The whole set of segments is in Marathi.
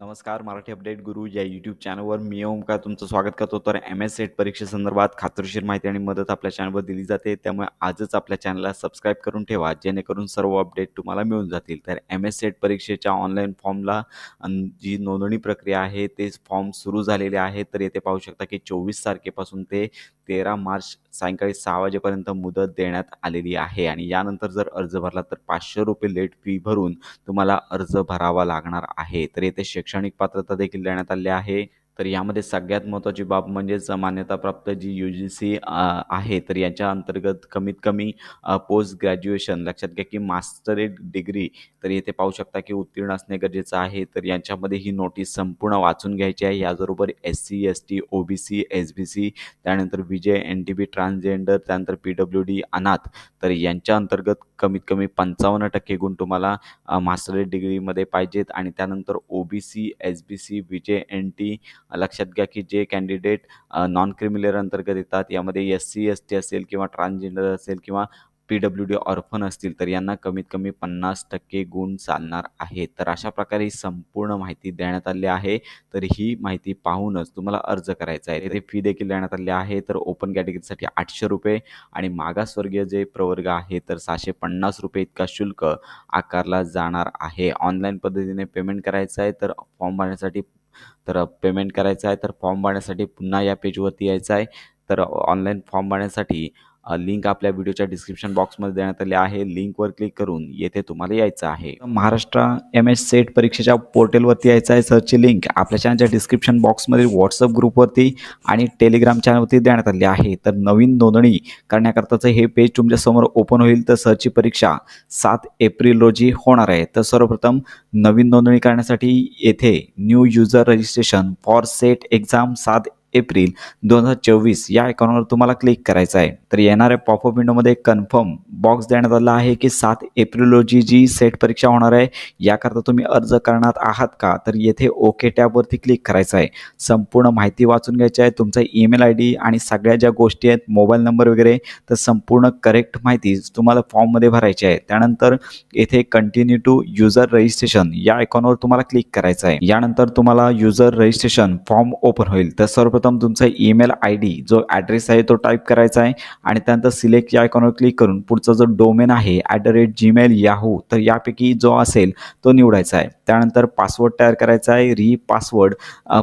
नमस्कार मराठी अपडेट गुरु या यूट्यूब चॅनलवर मी ओमकार तुमचं स्वागत करतो. तर एम एस सेट परीक्षेसंदर्भात खात्रीशीर माहिती आणि मदत आपल्या चॅनलवर दिली जाते. त्यामुळे आजच आपल्या चॅनलला सबस्क्राईब करून ठेवा जेणेकरून सर्व अपडेट तुम्हाला मिळून जातील. तर एम एस सेट परीक्षेच्या ऑनलाईन फॉर्मला जी नोंदणी प्रक्रिया आहे ते फॉर्म सुरू झालेले आहे. तर येथे पाहू शकता की चोवीस तारखेपासून ते तेरा मार्च सायंकाळी सहा वाजेपर्यंत मुदत देण्यात आलेली आहे. आणि यानंतर जर अर्ज भरला तर पाचशे रुपये लेट फी भरून तुम्हाला अर्ज भरावा लागणार आहे. तर येथे शैक्षणिक पात्रता देखील देण्यात आली आहे. तर यामध्ये सगळ्यात महत्त्वाची बाब म्हणजेच मान्यताप्राप्त जी यू जी सी आहे तर याच्या अंतर्गत कमीत कमी पोस्ट ग्रॅज्युएशन लक्षात घ्या की मास्टरेट डिग्री तर येथे पाहू शकता की उत्तीर्ण असणे गरजेचं आहे तर यांच्यामध्ये ही नोटीस संपूर्ण वाचून घ्यायची आहे. याचबरोबर S C S T O B C S B C त्यानंतर VJ N T B transgender त्यानंतर पी डब्ल्यू डी अनाथ तर यांच्या अंतर्गत कमीत कमी पंचावन्न टक्के गुण तुम्हाला मास्टरेट डिग्रीमध्ये पाहिजेत. आणि त्यानंतर O B C S B C VJ N T लक्षात घ्या की जे कॅन्डिडेट नॉन क्रिमिलर अंतर्गत येतात यामध्ये एस सी एस टी असेल किंवा ट्रान्सजेंडर असेल किंवा पी डब्ल्यू डी ऑर्फन असतील तर यांना कमीत कमी पन्नास टक्के गुण चालणार आहेत. तर अशा प्रकारे ही संपूर्ण माहिती देण्यात आली आहे. तर ही माहिती पाहूनच तुम्हाला अर्ज करायचा आहे. तिथे फी देखील देण्यात आली आहे. तर ओपन कॅटेगरीसाठी आठशे रुपये आणि मागासवर्गीय जे प्रवर्ग आहे तर सहाशे पन्नास रुपये इतका शुल्क आकारला जाणार आहे. ऑनलाईन पद्धतीने पेमेंट करायचं आहे. तर फॉर्म भरण्यासाठी तर पेमेंट करायचं आहे तर फॉर्म भरण्यासाठी पुन्हा या पेजवरती यायचं आहे. तर ऑनलाईन फॉर्म भरण्यासाठी लिंक आपल्या व्हिडिओच्या डिस्क्रिप्शन बॉक्समध्ये देण्यात आली आहे. लिंकवर क्लिक करून येथे तुम्हाला यायचं आहे. महाराष्ट्र एम एस सेट परीक्षेच्या पोर्टलवरती यायचं आहे. सर्चची लिंक आपल्या चॅनलच्या डिस्क्रिप्शन बॉक्समधील व्हॉट्सअप ग्रुपवरती आणि टेलिग्राम चॅनलवरती देण्यात आली आहे. तर नवीन नोंदणी करण्याकरताचं हे पेज तुमच्यासमोर ओपन होईल. तर सरची परीक्षा सात एप्रिल रोजी होणार आहे. तर सर्वप्रथम नवीन नोंदणी करण्यासाठी येथे new user registration for SET exam सात एप्रिल दोन हजार चोवीस या अकाउंटवर तुम्हाला क्लिक करायचं आहे. तर येणाऱ्या पॉपअप विंडोमध्ये कन्फर्म बॉक्स देण्यात आला आहे की सात एप्रिल रोजी जी सेट परीक्षा होणार आहे याकरता तुम्ही अर्ज करणार आहात का? तर येथे ओके टॅबवरती क्लिक करायचं आहे. संपूर्ण माहिती वाचून घ्यायची आहे. तुमचा ईमेल आय डी आणि सगळ्या ज्या गोष्टी आहेत मोबाईल नंबर वगैरे तर संपूर्ण करेक्ट माहिती तुम्हाला फॉर्ममध्ये भरायची आहे. त्यानंतर येथे कंटिन्यू टू युजर रजिस्ट्रेशन या आयकॉनवर तुम्हाला क्लिक करायचं आहे. यानंतर तुम्हाला युजर रजिस्ट्रेशन फॉर्म ओपन होईल. तर सर्व सर्वप्रथम तुमचा ईमेल आय डी जो ॲड्रेस आहे तो टाईप करायचा आहे आणि त्यानंतर सिलेक्ट या आयकॉनवर क्लिक करून पुढचा जो डोमेन आहे at the rate Gmail Yahoo तर यापैकी जो असेल तो निवडायचा आहे. त्यानंतर पासवर्ड तयार करायचा आहे री पासवर्ड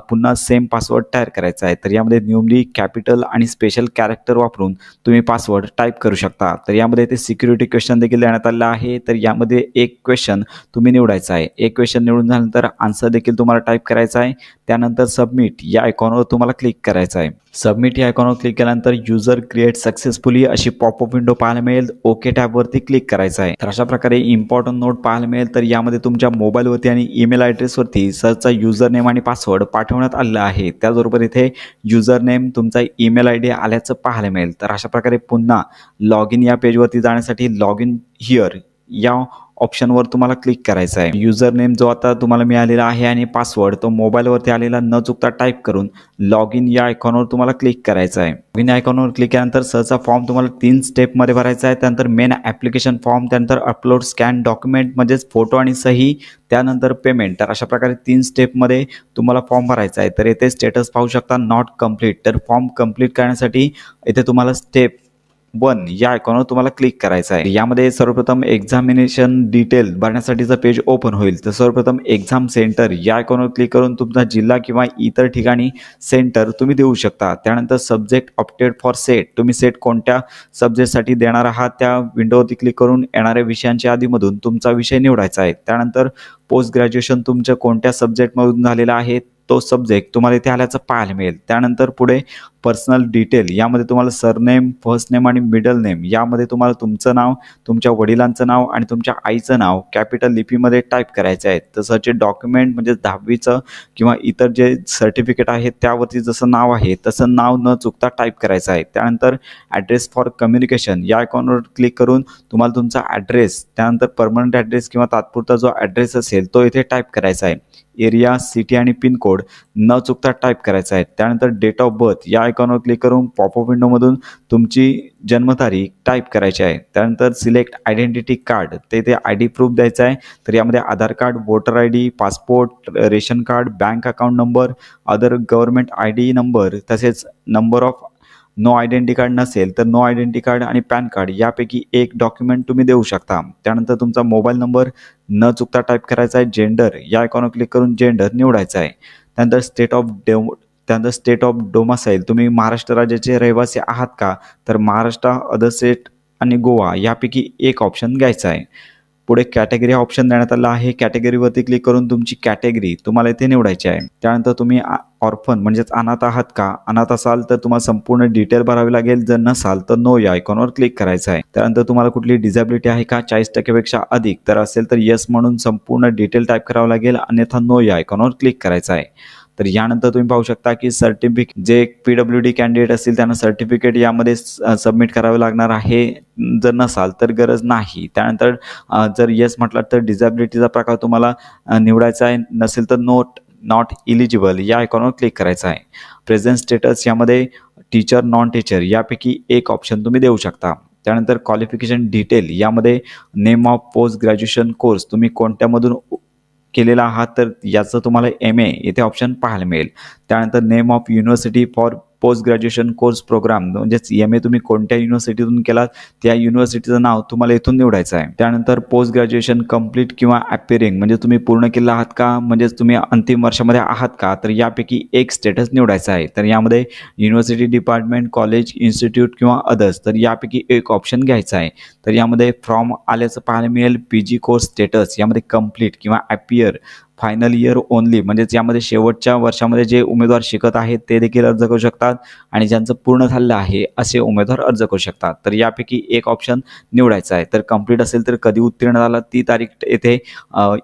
पुन्हा सेम पासवर्ड तयार करायचा आहे. तर यामध्ये न्यूमली कॅपिटल आणि स्पेशल कॅरेक्टर वापरून तुम्ही पासवर्ड टाईप करू शकता. तर यामध्ये ते सिक्युरिटी क्वेश्चन देखील देण्यात आलेलं आहे. तर यामध्ये एक क्वेश्चन तुम्ही निवडायचा आहे. एक क्वेश्चन निवडून झाल्यानंतर आन्सर देखील तुम्हाला टाईप करायचा आहे. त्यानंतर सबमिट या आयकॉनवर तुम्हाला क्लिक क्लिक करायचं आहे. सबमिट या आयकॉनवर क्लिक केल्यानंतर युजर क्रिएट सक्सेसफुली अशी पॉपअप विंडो पाहायला मिळेल. ओके टॅबवरती क्लिक करायचं आहे. तर अशा प्रकारे इम्पॉर्टंट नोट पाहायला मिळेल. तर यामध्ये तुमच्या मोबाईलवरती आणि ईमेल ॲड्रेसवरती सरचा युजर नेम आणि पासवर्ड पाठवण्यात आलेला आहे. त्याचबरोबर इथे युजर नेम तुमचा ईमेल आय डी आल्याचं पाहायला मिळेल. तर अशा प्रकारे पुन्हा लॉग इन या पेजवरती जाण्यासाठी लॉग इन हिअर या ऑप्शनवर तुम्हाला क्लिक करायचं आहे. युजर नेम जो आता तुम्हाला मिळालेला आहे आणि पासवर्ड तो मोबाईलवरती आलेला न चुकता टाईप करून लॉग इन या आयकॉनवर तुम्हाला क्लिक करायचं आहे. लॉग इन आयकॉनवर क्लिक केल्यानंतर सहचा फॉर्म तुम्हाला तीन स्टेपमध्ये भरायचा आहे. त्यानंतर मेन ॲप्लिकेशन फॉर्म त्यानंतर अपलोड स्कॅन डॉक्युमेंट म्हणजेच फोटो आणि सही त्यानंतर पेमेंट तर अशा प्रकारे तीन स्टेपमध्ये तुम्हाला फॉर्म भरायचा आहे. तर येथे स्टेटस पाहू शकता नॉट कंप्लीट तर फॉर्म कंप्लीट करण्यासाठी येथे तुम्हाला स्टेप वन या आयकॉनवर तुम्हाला क्लिक करायचं आहे. यामध्ये सर्वप्रथम एक्झामिनेशन डिटेल भरण्यासाठीचं पेज ओपन होईल तर सर्वप्रथम एक्झाम सेंटर या आयकॉनवर क्लिक करून तुमचा जिल्हा किंवा इतर ठिकाणी सेंटर तुम्ही देऊ शकता. त्यानंतर सब्जेक्ट ऑप्टेड फॉर सेट तुम्ही सेट कोणत्या सब्जेक्टसाठी देणार आहात त्या विंडोवरती क्लिक करून येणाऱ्या विषयांच्या यादीमधून तुमचा विषय निवडायचा आहे. त्यानंतर पोस्ट ग्रॅज्युएशन तुमच्या कोणत्या सब्जेक्टमधून झालेलं आहे तो सब्जेक्ट तुम्हाला इथे आल्याचं पाहायला मिळेल. त्यानंतर पुढे पर्सनल डिटेल यामध्ये तुम्हाला सरनेम फर्स्ट नेम आणि मिडल नेम यामध्ये तुम्हाला तुमचं नाव तुमच्या वडिलांचं नाव आणि तुमच्या आईचं नाव कॅपिटल लिपीमध्ये टाईप करायचं आहे. तसंच जे डॉक्युमेंट म्हणजे दहावीचं किंवा इतर जे सर्टिफिकेट आहे त्यावरती जसं नाव आहे तसं नाव न चुकता टाईप करायचं आहे. त्यानंतर ॲड्रेस फॉर कम्युनिकेशन या आयकॉनवर क्लिक करून तुम्हाला तुमचा ॲड्रेस त्यानंतर परमनंट ॲड्रेस किंवा तात्पुरता जो ॲड्रेस असेल तो इथे टाईप करायचा आहे. एरिया सिटी आणि पिनकोड न चुकता टाईप करायचा आहे. त्यानंतर डेट ऑफ बर्थ या आयकॉनवर क्लिक करून पॉपअप विंडोमधून तुमची जन्मतारीख टाईप करायची आहे. त्यानंतर सिलेक्ट आयडेंटिटी कार्ड ते ते आय डी प्रूफ द्यायचं आहे. तर यामध्ये Aadhaar card voter I D passport ration card bank account number other government I D number तसेच number of no identity card नसेल तर नो आयडेंटी कार्ड आणि पॅन कार्ड यापैकी एक डॉक्युमेंट तुम्ही देऊ शकता. त्यानंतर तुमचा मोबाईल नंबर न चुकता टाईप करायचा आहे. जेंडर या आयकॉनवर क्लिक करून जेंडर निवडायचा आहे. त्यानंतर स्टेट ऑफ डेव त्यानंतर स्टेट ऑफ डोमासाईल तुम्ही महाराष्ट्र राज्याचे रहिवासी आहात का? तर महाराष्ट्र अदर स्टेट आणि गोवा यापैकी एक ऑप्शन घ्यायचा आहे. पुढे कॅटेगरी हा ऑप्शन देण्यात आला आहे. कॅटेगरीवरती क्लिक करून तुमची कॅटेगरी तुम्हाला इथे निवडायची आहे. त्यानंतर तुम्ही ऑर्फन म्हणजेच अनाथ आहात का? अनाथ असाल तर तुम्हाला संपूर्ण डिटेल भरावी लागेल. जर नसाल तर नो या आयकॉनवर क्लिक करायचं आहे. त्यानंतर तुम्हाला कुठली डिझॅबिलिटी आहे का? चाळीस टक्केपेक्षा अधिक. तर असेल तर येस म्हणून संपूर्ण डिटेल टाईप करावं लागेल. अन्यथा नो या आयकॉनवर क्लिक करायचं आहे. तर यानंतर तुम्ही पाहू शकता की certificate J P W D candidate असतील त्यांना सर्टिफिकेट यामध्ये सबमिट करावे लागणार आहे. जर नसाल तर गरज नाही. त्यानंतर जर येस म्हटलं तर डिझॅबिलिटीचा प्रकार तुम्हाला निवडायचा आहे. नसेल तर नोट नॉट इलिजिबल या आयकॉनवर क्लिक करायचं आहे. प्रेझेंट स्टेटस यामध्ये टीचर नॉन टीचर यापैकी एक ऑप्शन तुम्ही देऊ शकता. त्यानंतर क्वालिफिकेशन डिटेल यामध्ये name of post graduation course तुम्ही कोणत्यामधून केलेला आहात तर याचं तुम्हाला एम ए येथे ऑप्शन पाहायला मिळेल. त्यानंतर name of university for post graduation course programme म्हणजेच एम ए तुम्ही कोणत्या युनिव्हर्सिटीतून केलात त्या युनिव्हर्सिटीचं नाव तुम्हाला इथून निवडायचं आहे. त्यानंतर पोस्ट ग्रॅज्युएशन कंप्लीट किंवा ॲपिअरिंग म्हणजे तुम्ही पूर्ण केलं आहात का म्हणजेच तुम्ही अंतिम वर्षामध्ये आहात का तर यापैकी एक स्टेटस निवडायचा आहे. तर यामध्ये युनिव्हर्सिटी डिपार्टमेंट कॉलेज इन्स्टिट्यूट किंवा अदर्स तर यापैकी एक ऑप्शन घ्यायचा आहे. तर यामध्ये फॉर्म आल्याचं पाहायला मिळेल पी जी कोर्स स्टेटस यामध्ये कंप्लीट किंवा ॲपियर फायनल इयर ओनली म्हणजेच यामध्ये शेवटच्या वर्षामध्ये जे उमेदवार शिकत आहेत ते देखील अर्ज करू शकतात आणि ज्यांचं पूर्ण झालं आहे असे उमेदवार अर्ज करू शकतात. तर यापैकी एक ऑप्शन निवडायचा आहे. तर कंप्लीट असेल तर कधी उत्तीर्ण झाला ती तारीख येथे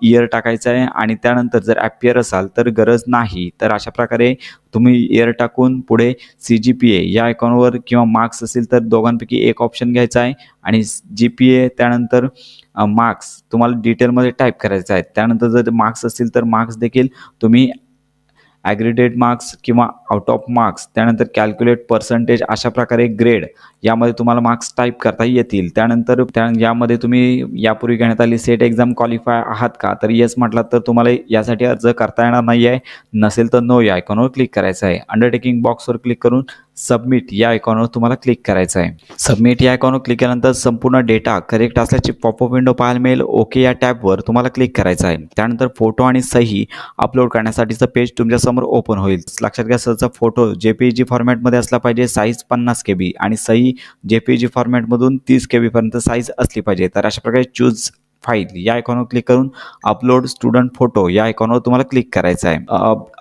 इयर टाकायचं आहे आणि त्यानंतर जर ॲपियर असाल तर गरज नाही. तर अशा प्रकारे तुम्ही एअर टाकून पुढे सी जी पी ए या आयकॉनवर किंवा मार्क्स असेल तर दोघांपैकी एक ऑप्शन घ्यायचा आहे. आणि जी पी ए त्यानंतर मार्क्स तुम्हाला डिटेलमध्ये टाईप करायचं आहे त्यानंतर जर मार्क्स असतील तर मार्क्स देखील तुम्ही ॲग्रिडेट मार्क्स किंवा आउट ऑफ मार्क्स त्यानंतर कॅल्क्युलेट पर्सेंटेज अशा प्रकारे ग्रेड यामध्ये तुम्हाला मार्क्स टाईप करता येतील. त्यानंतर त्या यामध्ये तुम्ही यापूर्वी घेण्यात आली सेट एक्झाम क्वालिफाय आहात का? तर येस म्हटलात तर तुम्हाला यासाठी अर्ज करता येणार नाही आहे नसेल तर नो या आयकॉनवर क्लिक करायचं आहे. अंडरटेकिंग बॉक्सवर क्लिक करून सबमिट या आयकॉनवर तुम्हाला क्लिक करायचं आहे. सबमिट या आयकॉनवर क्लिक केल्यानंतर संपूर्ण डेटा करेक्ट असल्याची पॉपअप विंडो पाहायला मिळेल. ओके या टॅबवर तुम्हाला क्लिक करायचं आहे. त्यानंतर फोटो आणि सही अपलोड करण्यासाठीचं पेज तुमच्यासमोर ओपन होईल. लक्षात घ्या सरचा फोटो जे पी जी फॉर्मॅटमध्ये असला पाहिजे साईज पन्नास के बी आणि सही जे पी जी फॉर्मॅटमधून तीस के बीपर्यंत साईज असली पाहिजे. तर अशा प्रकारे चूज फाईल. या आयकॉनवर क्लिक करून अपलोड स्टुडंट फोटो या आयकॉनवर तुम्हाला क्लिक करायचं आहे.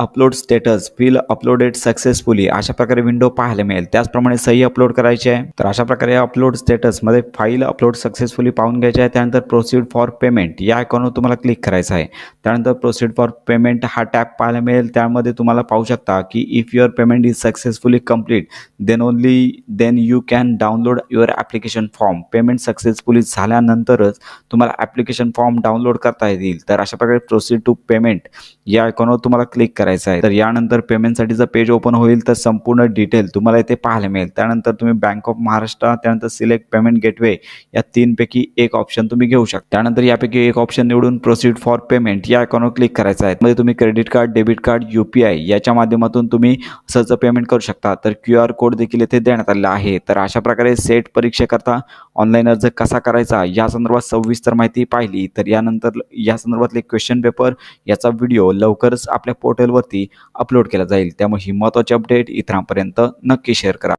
Upload status file uploaded successfully अशा प्रकारे विंडो पाहायला मिळेल. त्याचप्रमाणे सही अपलोड करायची आहे. तर अशा प्रकारे अपलोड स्टेटसमध्ये फाईल अपलोड सक्सेसफुली पाहून घ्यायची आहे. त्यानंतर प्रोसीड फॉर पेमेंट या आयकॉनवर तुम्हाला क्लिक करायचं आहे. त्यानंतर प्रोसीड फॉर पेमेंट हा टॅप पाहायला मिळेल. त्यामध्ये तुम्हाला पाहू शकता की if your payment is successfully complete then only then you can download your application form payment successfully झाल्यानंतरच तुम्हाला ॲप्लिकेशन फॉर्म डाउनलोड करता येतील तर अशा प्रकारे प्रोसीड टू पेमेंट या आयकॉनवर तुम्हाला क्लिक करायचं आहे. तर यानंतर पेमेंटसाठीचं पेज ओपन होईल तर संपूर्ण डिटेल तुम्हाला इथे पाहायला मिळेल. त्यानंतर तुम्ही बँक ऑफ महाराष्ट्र त्यानंतर सिलेक्ट पेमेंट गेटवे या तीनपैकी एक ऑप्शन तुम्ही घेऊ शकता. त्यानंतर यापैकी एक ऑप्शन निवडून प्रोसीड फॉर पेमेंट या आयकॉनवर क्लिक करायचं आहे. म्हणजे तुम्ही credit card debit card U P I याच्या माध्यमातून तुम्ही सहज पेमेंट करू शकता. तर क्यू आर कोड देखील इथे देण्यात आलेला आहे. तर अशा प्रकारे सेट परीक्षेकरता ऑनलाईन अर्ज कसा करायचा या संदर्भात सविस्तर माहिती पाहिली तर यानंतर या संदर्भातले क्वेश्चन पेपर याचा व्हिडिओ लवकरच आपल्या पोर्टलवरती अपलोड केला जाईल. त्यामुळे ही महत्त्वाची अपडेट इतरांपर्यंत नक्की शेअर करा.